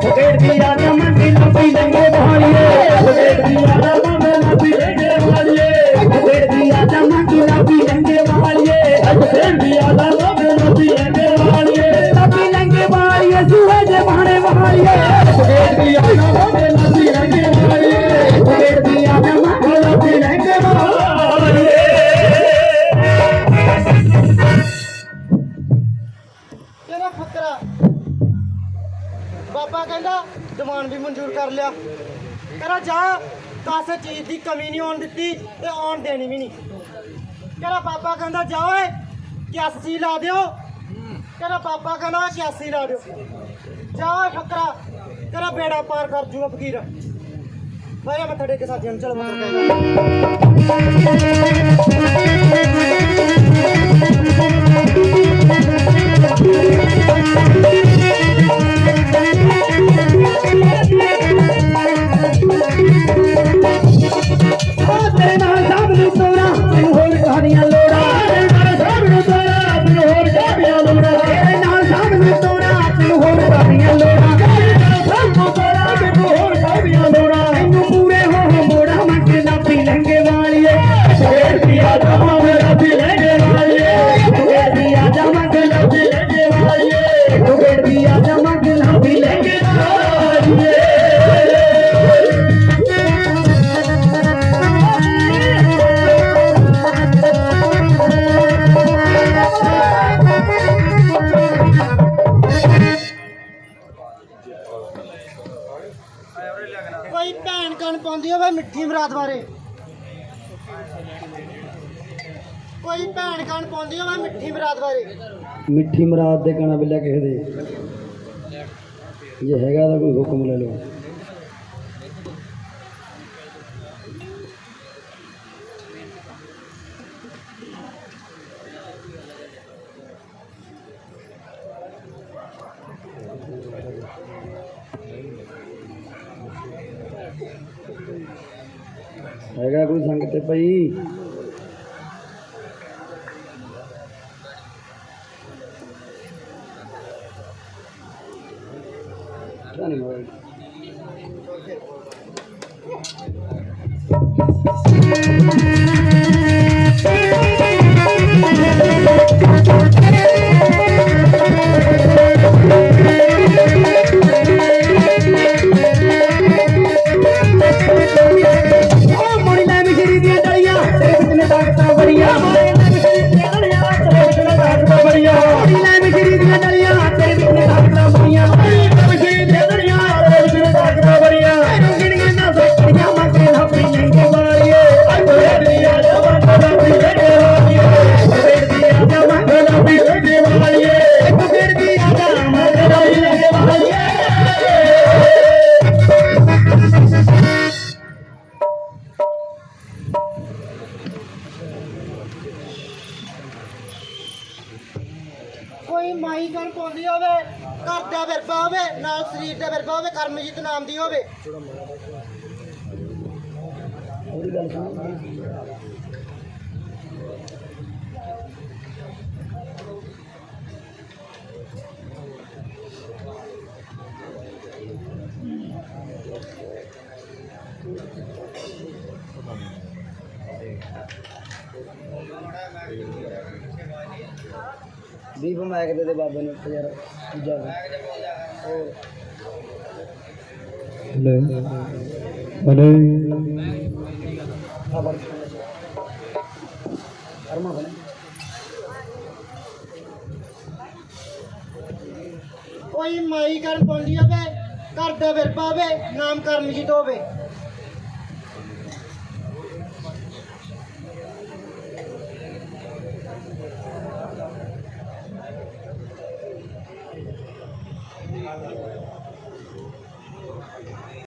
ਫੁਗੇੜਦੀ ਆ ਜਮੰਦੀ ਲੱਭੀ ਲੰਗੇ ਵਾਲੀਏ ਫੁਗੇੜਦੀ ਆ ਕਹਿੰਦਾ ਵੀ ਮਨਜ਼ੂਰ ਕਰ ਲਿਆ। ਕਹਿੰਦਾ, ਜਾ, ਕਾਸੇ ਚੀਜ਼ ਦੀ ਕਮੀ ਨਹੀਂ ਆਉਣ ਦਿੱਤੀ ਤੇ ਆਉਣ ਦੇਣੀ ਵੀ ਨਹੀਂ। ਕਹਿੰਦਾ ਬਾਬਾ ਕਹਿੰਦਾ, ਜਾ ਓਏ 81 ਲਾ ਦਿਓ। ਕਹਿੰਦਾ, ਪਾਪਾ ਕਹਿੰਦਾ 81 ਲਾ ਦਿਓ। ਜਾ ਓਏ, ਫਕਰਾ, ਤੇਰਾ ਬੇੜਾ ਪਾਰ ਕਰ ਜੂਗਾ ਫਕੀਰ। ਮੇਰੇ ਮੱਥਾ ਟੇਕ ਕੇ ਸਾਥੀਆਂ ਨੂੰ ਚਲੋ ਮੱਥਾ ਟੇਕ ਭੈਣ ਪਾਉਂਦੀ ਹੋਵੇ ਮਿੱਠੀ ਮਰਾਦ ਬਾਰੇ। ਕੋਈ ਭੈਣ ਕਣ ਪਾਉਂਦੀ ਹੋਵੇ ਮਿੱਠੀ ਮਰਾਦ ਬਾਰੇ। ਮਿੱਠੀ ਮਰਾਦ ਦੇ ਗਾਣਾ ਬਿੱਲਾ ਕਿਸੇ ਦੇ ਜੇ ਹੈਗਾ ਤਾਂ ਕੋਈ ਹੁਕਮ ਲੈ ਲਓ। ਹੈਗਾ ਕੋਈ ਸੰਗਤ ਤੇ ਭਾਈ? ਧੰਨਵਾਦ। ਉਹ ਕੋਈ ਮਾਈ ਕਣ ਪਾਉਂਦੀ ਹੋਵੇ ਘਰ ਦਾ ਵਿਰਪਾ ਹੋਵੇ, ਨਾਲ ਸਰੀਰ ਦਾ ਵਿਰਪਾ ਹੋਵੇ, ਕਰਮਜੀਤ ਨਾਮ ਦੀ ਹੋਵੇ। ਉਹਦੀ ਗੱਲ ਸੁਣ ਦੀਪ ਮੈਂ ਕਿਤੇ ਦੇ ਬਾਬੇ ਨੂੰ ਯਾਰ ਦੂਜਾ ਬਣੇ। ਕੋਈ ਮਾਈ ਕਣ ਪਾਉਂਦੀ ਹੋਵੇ ਘਰ ਦਾ ਵਿਰਪਾ ਹੋਵੇ ਨਾਮ ਕਰਮਜੀਤ ਹੋਵੇ।